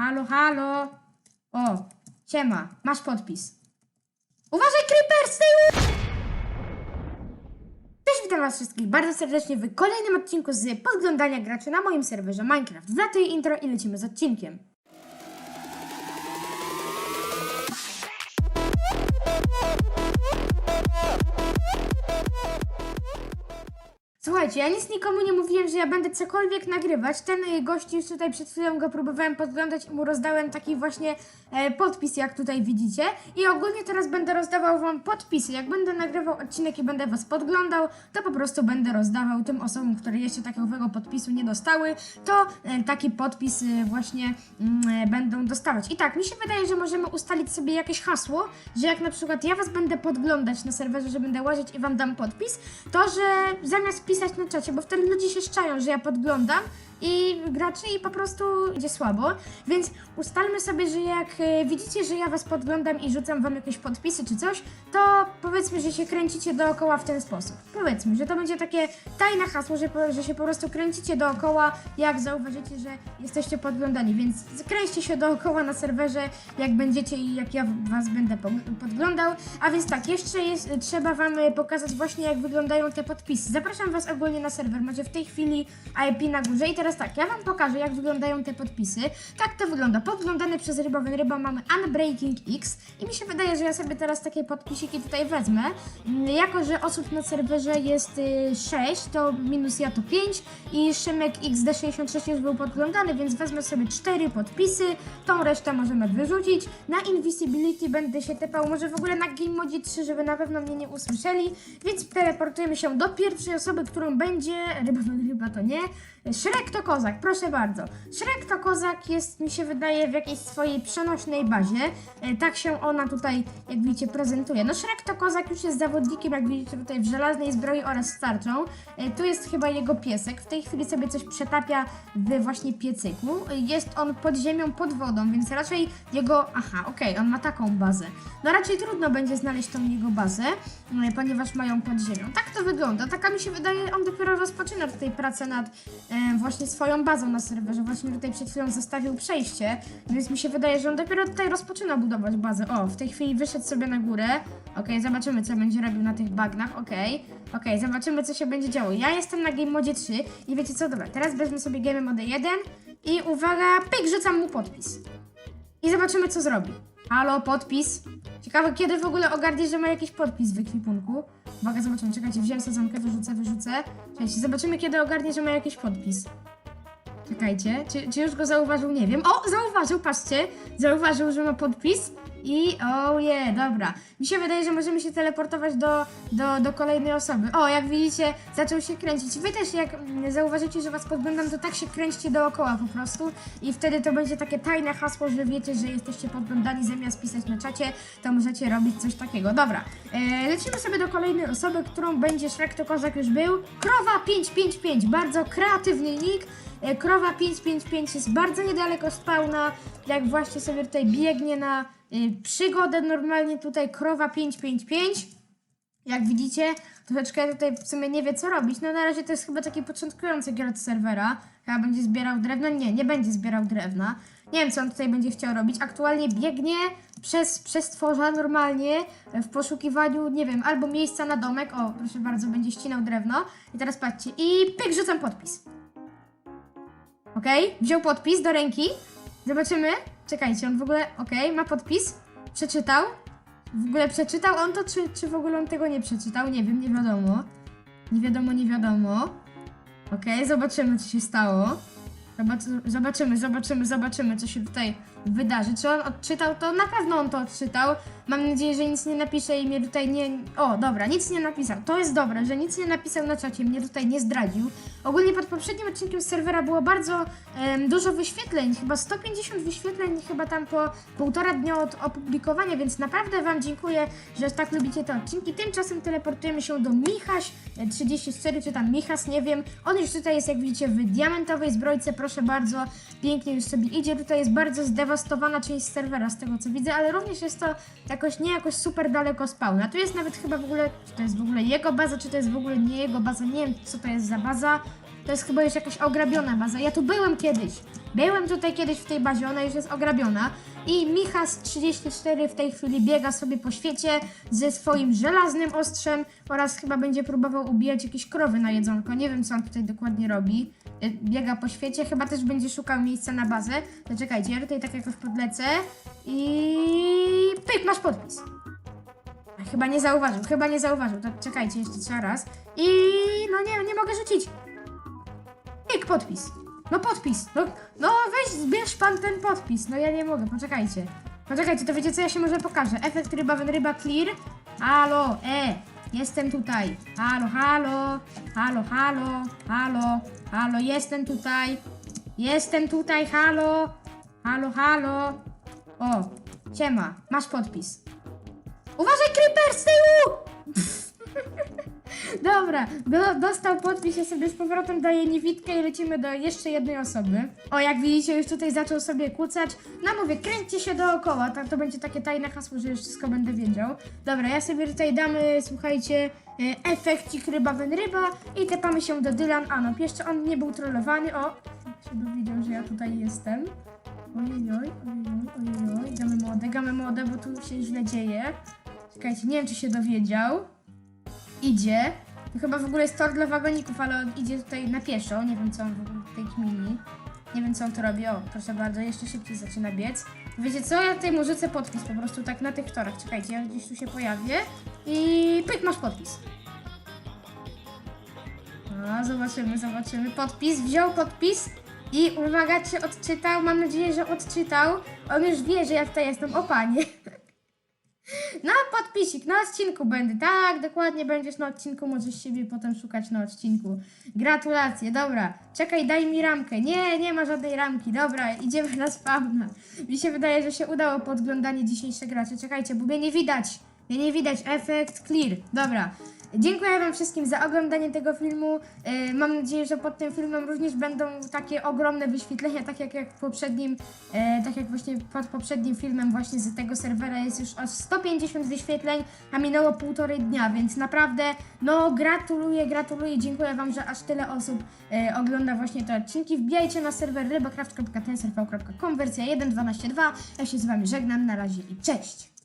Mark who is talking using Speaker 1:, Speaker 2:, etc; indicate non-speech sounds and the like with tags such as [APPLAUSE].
Speaker 1: Halo, halo. O, siema, masz podpis. Uważaj, Creeper, z tyłu! Cześć, witam was wszystkich bardzo serdecznie w kolejnym odcinku z podglądania graczy na moim serwerze Minecraft. Wlatuj intro i lecimy z odcinkiem. Słuchajcie, ja nic nikomu nie mówiłem, że ja będę cokolwiek nagrywać. Ten gość już tutaj przed chwilą go próbowałem podglądać i mu rozdałem taki właśnie e, podpis, jak tutaj widzicie. I ogólnie teraz będę rozdawał wam podpisy. Jak będę nagrywał odcinek i będę was podglądał, to po prostu będę rozdawał tym osobom, które jeszcze takiego podpisu nie dostały, to e, taki podpis e, właśnie mm, e, będą dostawać. I tak, mi się wydaje, że możemy ustalić sobie jakieś hasło, że jak na przykład ja was będę podglądać na serwerze, że będę łazić i wam dam podpis, to że zamiast pisać na czacie, bo wtedy ludzie się szczają, że ja podglądam i graczy i po prostu idzie słabo, więc ustalmy sobie, że jak e, widzicie, że ja was podglądam i rzucam wam jakieś podpisy czy coś, to powiedzmy, że się kręcicie dookoła w ten sposób. Powiedzmy, że to będzie takie tajne hasło, że, po, że się po prostu kręcicie dookoła, jak zauważycie, że jesteście podglądani, więc kręćcie się dookoła na serwerze, jak będziecie i jak ja was będę po- podglądał. A więc tak, jeszcze jest, trzeba wam e, pokazać właśnie, jak wyglądają te podpisy. Zapraszam was ogólnie na serwer, macie w tej chwili IP na górze i teraz tak, ja wam pokażę, jak wyglądają te podpisy. Tak to wygląda. Podglądany przez Rybowy Ryba mamy Unbreaking X i mi się wydaje, że ja sobie teraz takie podpisiki tutaj wezmę. Mm, Jako, że osób na serwerze jest y, 6, to minus ja to 5 i Szymek XD66 już był podglądany, więc wezmę sobie 4 podpisy, tą resztę możemy wyrzucić. Na Invisibility będę się tepał, może w ogóle na Game Mode 3, żeby na pewno mnie nie usłyszeli, więc teleportujemy się do pierwszej osoby, którą będzie, Rybowy Ryba to nie, Shrek to kozak, proszę bardzo. Shrek to kozak jest, mi się wydaje, w jakiejś swojej przenośnej bazie. E, tak się ona tutaj, jak widzicie, prezentuje. No Shrek to kozak już jest zawodnikiem, jak widzicie tutaj w żelaznej zbroi oraz starczą. E, tu jest chyba jego piesek. W tej chwili sobie coś przetapia w właśnie piecyku. E, Jest on pod ziemią, pod wodą, więc raczej jego... Aha, okej, on ma taką bazę. No raczej trudno będzie znaleźć tą jego bazę, e, ponieważ mają pod ziemią. Tak to wygląda. Taka mi się wydaje, on dopiero rozpoczyna tutaj pracę nad e, właśnie swoją bazą na serwerze. Właśnie tutaj przed chwilą zostawił przejście, więc mi się wydaje, że on dopiero tutaj rozpoczyna budować bazę. O, w tej chwili wyszedł sobie na górę. Okej, zobaczymy, co będzie robił na tych bagnach. Okej, okej, zobaczymy, co się będzie działo. Ja jestem na Game Modzie 3 i wiecie co, dobra, teraz weźmy sobie Game Mode 1 i uwaga, pyk, rzucam mu podpis. I zobaczymy, co zrobi. Halo, podpis. Ciekawe, kiedy w ogóle ogarnie, że ma jakiś podpis w ekwipunku. Uwaga, zobaczymy. Czekajcie, wziąłem sadzonkę, wyrzucę, wyrzucę. Czekajcie, zobaczymy, kiedy ogarnie, że ma jakiś podpis. Czekajcie, czy, czy już go zauważył? Nie wiem. O, zauważył, patrzcie. Zauważył, że ma podpis. I oje, dobra. Mi się wydaje, że możemy się teleportować do, do, do kolejnej osoby. O, jak widzicie, zaczął się kręcić. Wy też, jak mm, zauważycie, że was podglądam, to tak się kręćcie dookoła po prostu. I wtedy to będzie takie tajne hasło, że wiecie, że jesteście podglądani. Zamiast pisać na czacie, to możecie robić coś takiego. Dobra, e, lecimy sobie do kolejnej osoby, którą będzie Shrek to Kozak już był. Krowa 555, bardzo kreatywny nick. E, Krowa 555 jest bardzo niedaleko spawna, jak właśnie sobie tutaj biegnie na przygodę normalnie tutaj krowa 555. Jak widzicie, troszeczkę tutaj w sumie nie wie co robić. No na razie to jest chyba taki początkujący gracz serwera. Chyba będzie zbierał drewno. Nie, nie będzie zbierał drewna. Nie wiem co on tutaj będzie chciał robić. Aktualnie biegnie przez, przez tworza normalnie w poszukiwaniu, nie wiem, albo miejsca na domek. O, proszę bardzo, będzie ścinał drewno. I teraz patrzcie. I pyk, rzucam podpis. Okej, wziął podpis do ręki. Zobaczymy. Czekajcie, on w ogóle, okej, ma podpis. Przeczytał. W ogóle przeczytał on to, czy, czy w ogóle on tego nie przeczytał? Nie wiem, nie wiadomo. Nie wiadomo, nie wiadomo. Okej, zobaczymy, co się stało. Zobaczy, zobaczymy, zobaczymy, zobaczymy, co się tutaj wydarzy. Czy on odczytał to? Na pewno on to odczytał. Mam nadzieję, że nic nie napisze i mnie tutaj nie... O, dobra, nic nie napisał. To jest dobre, że nic nie napisał na czacie, mnie tutaj nie zdradził. Ogólnie pod poprzednim odcinkiem serwera było bardzo dużo wyświetleń, chyba 150 wyświetleń, chyba tam po półtora dnia od opublikowania, więc naprawdę Wam dziękuję, że tak lubicie te odcinki. Tymczasem teleportujemy się do Michaś e, 34, czy tam Michas, nie wiem. On już tutaj jest, jak widzicie, w diamentowej zbrojce, proszę bardzo, pięknie już sobie idzie. Tutaj jest bardzo zdewastowana część serwera, z tego co widzę, ale również jest to jakoś nie jakoś super daleko spawna. Tu jest nawet chyba w ogóle, czy to jest w ogóle jego baza, czy to jest w ogóle nie jego baza, nie wiem co to jest za baza. To jest chyba już jakaś ograbiona baza. Ja tu byłem kiedyś. Byłem tutaj kiedyś w tej bazie, ona już jest ograbiona. I Michas34 w tej chwili biega sobie po świecie ze swoim żelaznym ostrzem oraz chyba będzie próbował ubijać jakieś krowy na jedzonko. Nie wiem, co on tutaj dokładnie robi. Y, Biega po świecie, chyba też będzie szukał miejsca na bazę. To czekajcie, ja tutaj tak jakoś podlecę i pyk, masz podpis. Chyba nie zauważył, chyba nie zauważył. To czekajcie jeszcze raz. I no nie, nie mogę rzucić. Podpis. No podpis. No, no weź, zbierz pan ten podpis. No ja nie mogę, poczekajcie. Poczekajcie, to wiecie co, ja się może pokażę. Efekt ryba, ryba clear. Halo, e, jestem tutaj. Halo, halo, halo, halo, halo, halo, jestem tutaj. Jestem tutaj, halo, halo, halo. O, siema, masz podpis. Uważaj, creeper z tyłu! [LAUGHS] Dobra, do, dostał podpis, ja sobie z powrotem daję niewidkę i lecimy do jeszcze jednej osoby. O, jak widzicie, już tutaj zaczął sobie kłócać. No mówię, kręćcie się dookoła, tak to będzie takie tajne hasło, że już wszystko będę wiedział. Dobra, ja sobie tutaj damy, słuchajcie, e, efekcik ryba wen ryba i tepamy się do Dylan Anop. Jeszcze on nie był trollowany, o, się dowiedział, że ja tutaj jestem. Ojoj, ojoj, ojoj, damy młode, gamy młode, bo tu się źle dzieje. Czekajcie, nie wiem, czy się dowiedział. Idzie. To chyba w ogóle jest tor dla wagoników, ale on idzie tutaj na pieszo. Nie wiem, co on w ogóle tutaj kmini. Nie wiem, co on tu robi. O, proszę bardzo, jeszcze szybciej zaczyna biec. Wiecie co? Ja tutaj mu rzucę podpis po prostu tak na tych torach. Czekajcie, ja gdzieś tu się pojawię. I pyk, masz podpis. A, zobaczymy, zobaczymy. Podpis, wziął podpis i uwaga, czy odczytał? Mam nadzieję, że odczytał. On już wie, że ja tutaj jestem. O panie. No, podpisik, na odcinku będę. Tak, dokładnie będziesz na odcinku, możesz siebie potem szukać na odcinku. Gratulacje, dobra. Czekaj, daj mi ramkę. Nie, nie ma żadnej ramki. Dobra, idziemy na spawna. Mi się wydaje, że się udało podglądanie dzisiejsze gracze. Czekajcie, bo mnie nie widać. Mnie nie widać. Efekt clear. Dobra. Dziękuję Wam wszystkim za oglądanie tego filmu. E, mam nadzieję, że pod tym filmem również będą takie ogromne wyświetlenia, tak jak, jak poprzednim, e, tak jak właśnie pod poprzednim filmem właśnie z tego serwera jest już aż 150 wyświetleń, a minęło półtorej dnia, więc naprawdę no gratuluję, gratuluję, dziękuję Wam, że aż tyle osób e, ogląda właśnie te odcinki. Wbijajcie na serwer rybacraft.tensorv.com wersja 1.12.2. Ja się z Wami żegnam, na razie i cześć!